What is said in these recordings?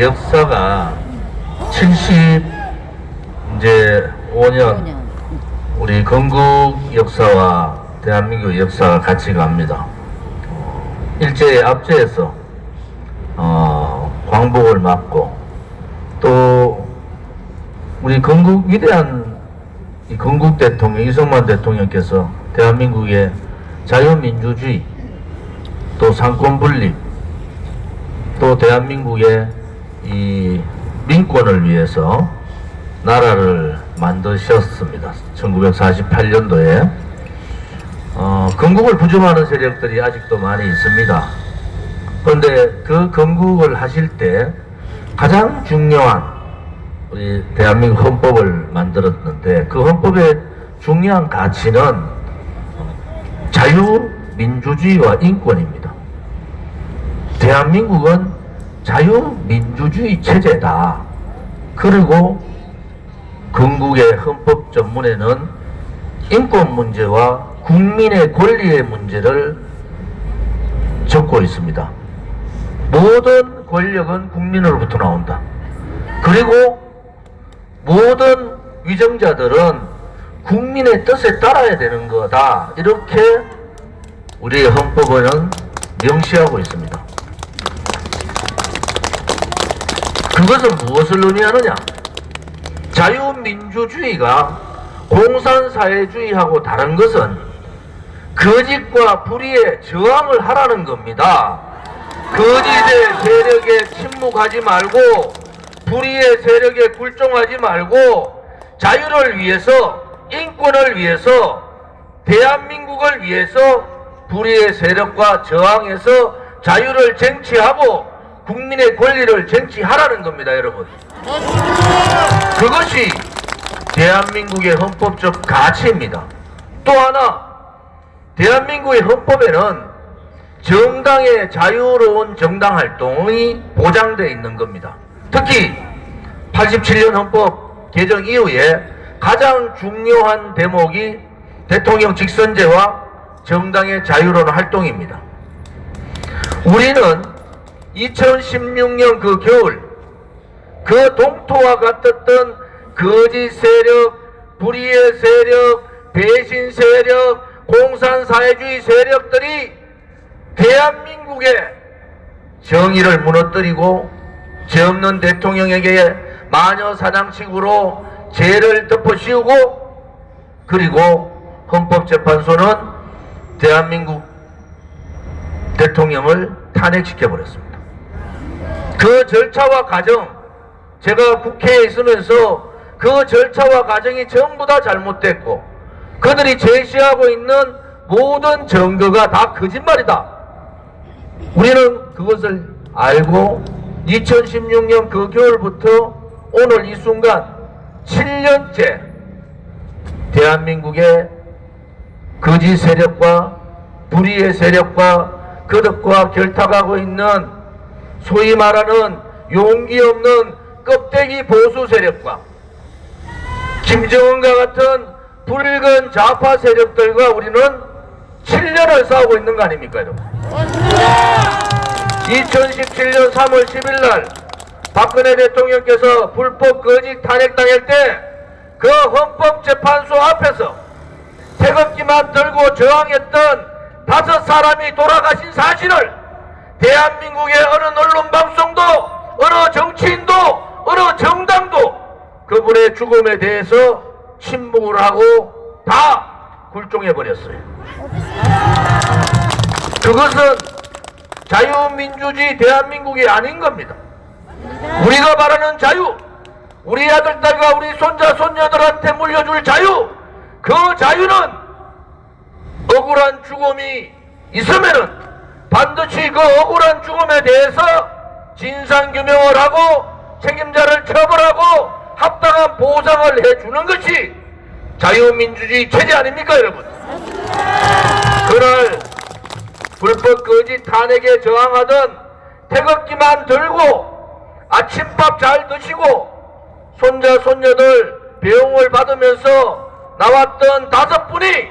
역사가 70 이제 5년 우리 건국 역사와 대한민국 역사가 같이 갑니다. 일제의 압제에서 어, 광복을 맞고 또 우리 건국 위대한 이 건국 대통령 이승만 대통령께서 대한민국의 자유민주주의 또 상권 분립 또 대한민국의 이 민권을 위해서 나라를 만드셨습니다. 1948년도에 어, 건국을 부정하는 세력들이 아직도 많이 있습니다. 그런데 그 건국을 하실 때 가장 중요한 우리 대한민국 헌법을 만들었는데 그 헌법의 중요한 가치는 자유민주주의와 인권입니다. 대한민국은 자유민주주의 체제다. 그리고 건국의 헌법 전문에는 인권 문제와 국민의 권리의 문제를 적고 있습니다. 모든 권력은 국민으로부터 나온다. 그리고 모든 위정자들은 국민의 뜻에 따라야 되는 거다. 이렇게 우리의 헌법은 명시하고 있습니다. 그것은 무엇을 의미하느냐? 자유민주주의가 공산사회주의하고 다른 것은 거짓과 불의에 저항을 하라는 겁니다. 거짓의 세력에 침묵하지 말고 불의의 세력에 굴종하지 말고 자유를 위해서 인권을 위해서 대한민국을 위해서 불의의 세력과 저항해서 자유를 쟁취하고 국민의 권리를 쟁취하라는 겁니다, 여러분. 그것이 대한민국의 헌법적 가치입니다. 또 하나, 대한민국의 헌법에는 정당의 자유로운 정당 활동이 보장되어 있는 겁니다. 특히 87년 헌법 개정 이후에 가장 중요한 대목이 대통령 직선제와 정당의 자유로운 활동입니다. 우리는 2016년 그 겨울 그 동토와 같았던 거짓 세력, 불의의 세력, 배신 세력, 공산사회주의 세력들이 대한민국의 정의를 무너뜨리고 죄 없는 대통령에게 마녀 사냥식으로 죄를 덮어씌우고 그리고 헌법재판소는 대한민국 대통령을 탄핵시켜 버렸습니다. 그 절차와 과정, 제가 국회에 있으면서 그 절차와 과정이 전부 다 잘못됐고, 그들이 제시하고 있는 모든 증거가 다 거짓말이다. 우리는 그것을 알고 2016년 그 겨울부터 오늘 이 순간 7년째 대한민국의 거짓 세력과 불의의 세력과 그들과 결탁하고 있는 소위 말하는 용기 없는 껍데기 보수 세력과 김정은과 같은 붉은 좌파 세력들과 우리는 7년을 싸우고 있는 거 아닙니까 여러분? 2017년 3월 10일 날 박근혜 대통령께서 불법 거짓 탄핵당할 때 그 헌법재판소 앞에서 태극기만 들고 저항했던 다섯 사람이 돌아가신 사실을 대한민국의 어느 언론 방송도 어느 정치인도 어느 정당도 그분의 죽음에 대해서 침묵을 하고 다 굴종해 버렸어요. 그것은 자유민주주의 대한민국이 아닌 겁니다. 우리가 말하는 자유, 우리 아들, 딸과 우리 손자, 손녀들한테 물려줄 자유, 그 자유는 억울한 죽음이 있으면은 반드시 그 억울한 죽음에 대해서 진상규명을 하고 책임자를 처벌하고 합당한 보상을 해주는 것이 자유민주주의 체제 아닙니까 여러분? 그날 불법 거짓 탄핵에 저항하던 태극기만 들고 아침밥 잘 드시고 손자 손녀들 배웅을 받으면서 나왔던 다섯 분이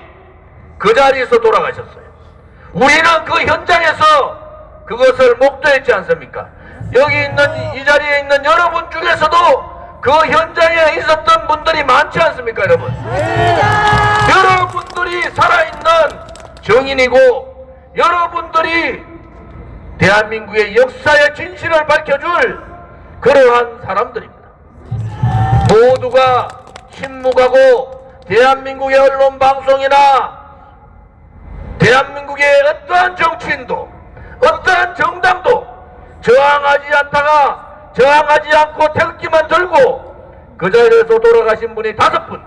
그 자리에서 돌아가셨어요. 우리는 그 현장에서 그것을 목도했지 않습니까? 여기 있는 이 자리에 있는 여러분 중에서도 그 현장에 있었던 분들이 많지 않습니까 여러분? 여러분들이 살아있는 정인이고 여러분들이 대한민국의 역사의 진실을 밝혀줄 그러한 사람들입니다. 모두가 침묵하고 대한민국의 언론 방송이나 대한민국의 어떠한 정치인도 어떠한 정당도 저항하지 않다가 저항하지 않고 태극기만 들고 그 자리에서 돌아가신 분이 다섯 분.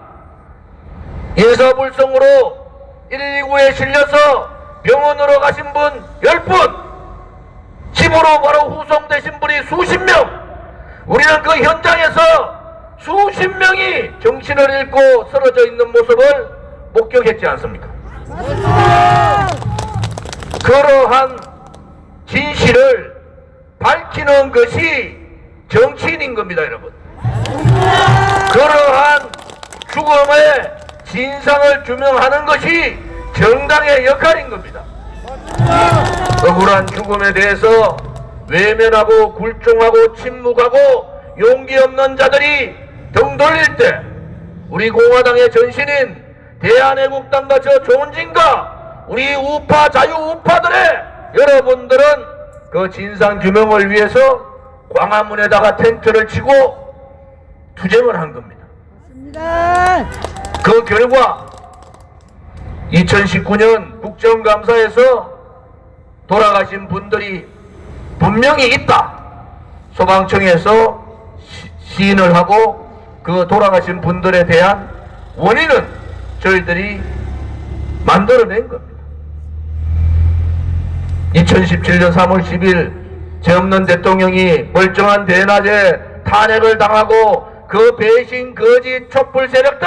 인사불성으로 119에 실려서 병원으로 가신 분 열 분. 집으로 바로 후송되신 분이 수십 명. 우리는 그 현장에서 수십 명이 정신을 잃고 쓰러져 있는 모습을 목격했지 않습니까? 그러한 진실을 밝히는 것이 정치인인 겁니다, 여러분. 그러한 죽음의 진상을 규명하는 것이 정당의 역할인 겁니다. 억울한 죽음에 대해서 외면하고 굴종하고 침묵하고 용기 없는 자들이 등 돌릴 때 우리 공화당의 전신인 대한애국당과 저 조은진과 우리 우파 자유 우파들의 여러분들은 그 진상 규명을 위해서 광화문에다가 텐트를 치고 투쟁을 한 겁니다. 그 결과 2019년 국정감사에서 돌아가신 분들이 분명히 있다. 소방청에서 시- 시인을 하고 그 돌아가신 분들에 대한 원인은 저희들이 만들어낸 겁니다. 2017년 3월 10일 죄 없는 대통령이 멀쩡한 대낮에 탄핵을 당하고 그 배신 거짓 촛불 세력들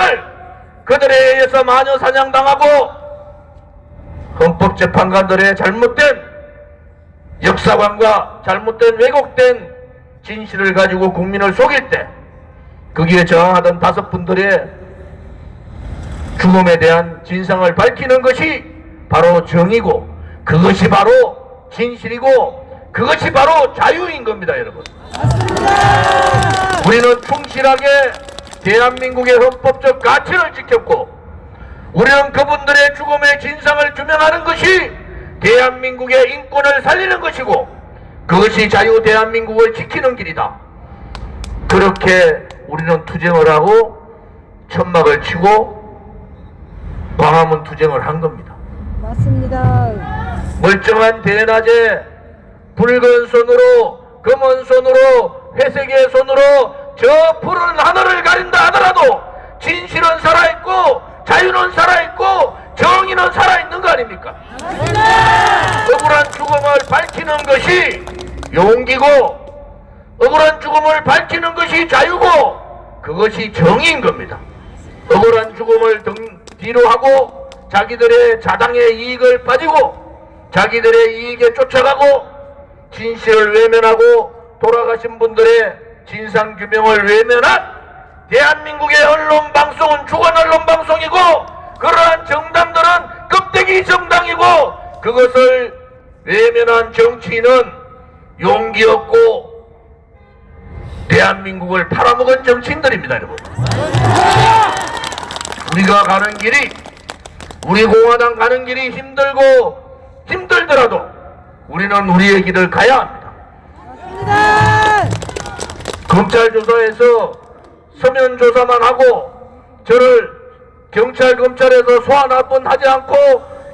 그들에 의해서 마녀 사냥당하고 헌법재판관들의 잘못된 역사관과 잘못된 왜곡된 진실을 가지고 국민을 속일 때 거기에 저항하던 다섯 분들의 죽음에 대한 진상을 밝히는 것이 바로 정이고 그것이 바로 진실이고 그것이 바로 자유인 겁니다 여러분 우리는 충실하게 대한민국의 헌법적 가치를 지켰고 우리는 그분들의 죽음의 진상을 규명하는 것이 대한민국의 인권을 살리는 것이고 그것이 자유 대한민국을 지키는 길이다. 그렇게 우리는 투쟁을 하고 천막을 치고 광화문 투쟁을 한 겁니다. 맞습니다. 멀쩡한 대낮에 붉은 손으로 검은 손으로 회색의 손으로 저 푸른 하늘을 가린다 하더라도 진실은 살아있고 자유는 살아있고 정의는 살아있는 거 아닙니까? 억울한 죽음을 밝히는 것이 용기고 억울한 죽음을 밝히는 것이 자유고 그것이 정의인 겁니다. 억울한 죽음을 등 뒤로 하고 자기들의 자당의 이익을 빠지고 자기들의 이익에 쫓아가고 진실을 외면하고 돌아가신 분들의 진상 규명을 외면한 대한민국의 언론 방송은 주간 언론 방송이고 그러한 정당들은 껍데기 정당이고 그것을 외면한 정치인은 용기 없고 대한민국을 팔아먹은 정치인들입니다, 여러분. 우리가 가는 길이 우리 공화당 가는 길이 힘들고 힘들더라도 우리는 우리의 길을 가야 합니다. 맞습니다. 검찰 조사에서 서면 조사만 하고 저를 경찰 검찰에서 소환 한 번 하지 않고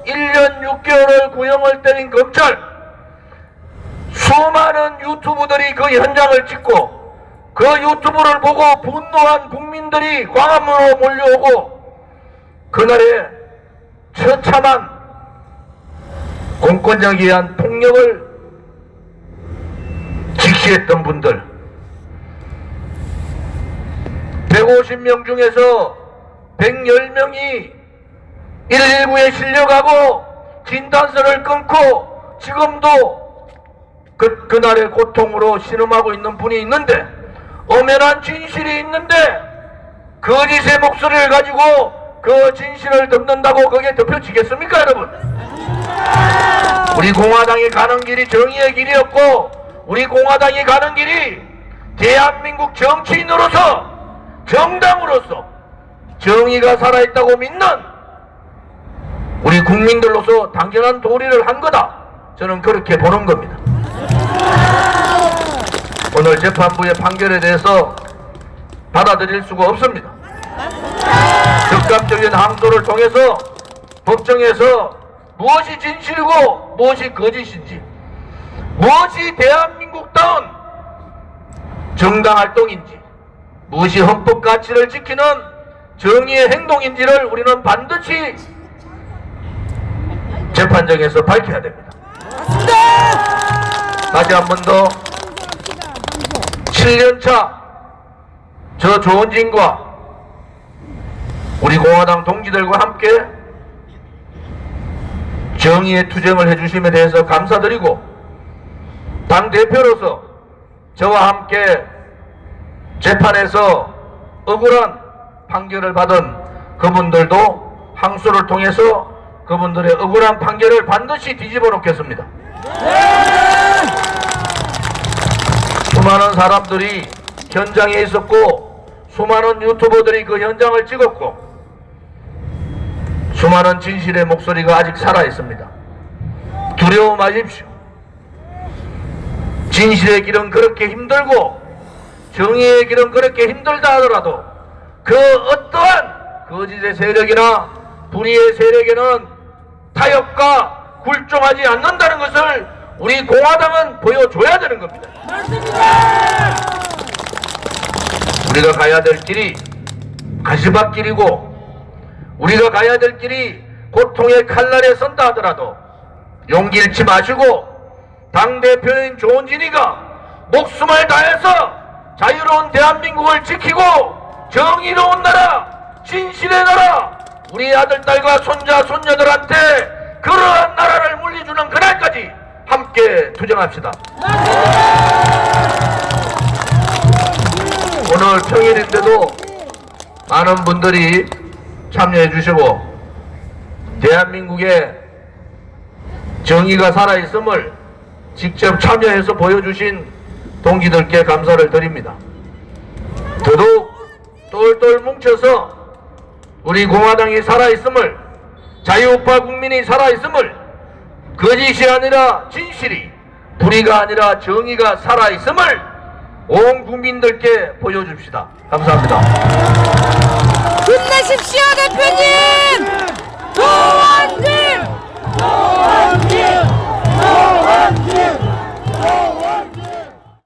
1년 6개월을 구형을 때린 검찰 수많은 유튜브들이 그 현장을 찍고 그 유튜브를 보고 분노한 국민들이 광화문으로 몰려오고 그날에 처참한 공권력에 의한 폭력을 직시했던 분들. 150명 중에서 110명이 119에 실려가고 진단서를 끊고 지금도 그, 그날의 고통으로 신음하고 있는 분이 있는데 엄연한 진실이 있는데 거짓의 목소리를 가지고 그 진실을 듣는다고 그게 덮여지겠습니까 여러분? 우리 공화당이 가는 길이 정의의 길이었고 우리 공화당이 가는 길이 대한민국 정치인으로서 정당으로서 정의가 살아있다고 믿는 우리 국민들로서 당연한 도리를 한 거다. 저는 그렇게 보는 겁니다. 오늘 재판부의 판결에 대해서 받아들일 수가 없습니다. 적극적인 항소를 통해서 법정에서 무엇이 진실이고 무엇이 거짓인지 무엇이 대한민국다운 정당 활동인지 무엇이 헌법 가치를 지키는 정의의 행동인지를 우리는 반드시 재판정에서 밝혀야 됩니다. 다시 한 번 더 7년차 저 조원진과 우리 공화당 동지들과 함께 정의의 투쟁을 해주심에 대해서 감사드리고 당 대표로서 저와 함께 재판에서 억울한 판결을 받은 그분들도 항소를 통해서 그분들의 억울한 판결을 반드시 뒤집어 놓겠습니다. 수많은 사람들이 현장에 있었고 수많은 유튜버들이 그 현장을 찍었고 수많은 진실의 목소리가 아직 살아 있습니다. 두려워 마십시오. 진실의 길은 그렇게 힘들고 정의의 길은 그렇게 힘들다 하더라도 그 어떠한 거짓의 세력이나 불의의 세력에는 타협과 굴종하지 않는다는 것을 우리 공화당은 보여줘야 되는 겁니다. 우리가 가야 될 길이 가시밭길이고 우리가 가야 될 길이 고통의 칼날에 선다 하더라도 용기 잃지 마시고 당대표인 조은진이가 목숨을 다해서 자유로운 대한민국을 지키고 정의로운 나라 진실의 나라 우리 아들 딸과 손자 손녀들한테 그러한 나라를 물려주는 그날까지 함께 투쟁합시다. 오늘 평일인데도 많은 분들이 참여해 주시고 대한민국의 정의가 살아있음을 직접 참여해서 보여주신 동지들께 감사를 드립니다. 더더욱 똘똘 뭉쳐서 우리 공화당이 살아있음을 자유우파 국민이 살아있음을 거짓이 아니라 진실이 불의가 아니라 정의가 살아있음을 온 국민들께 보여줍시다. 감사합니다. 끝내십시오 대표님! 네. 도원님!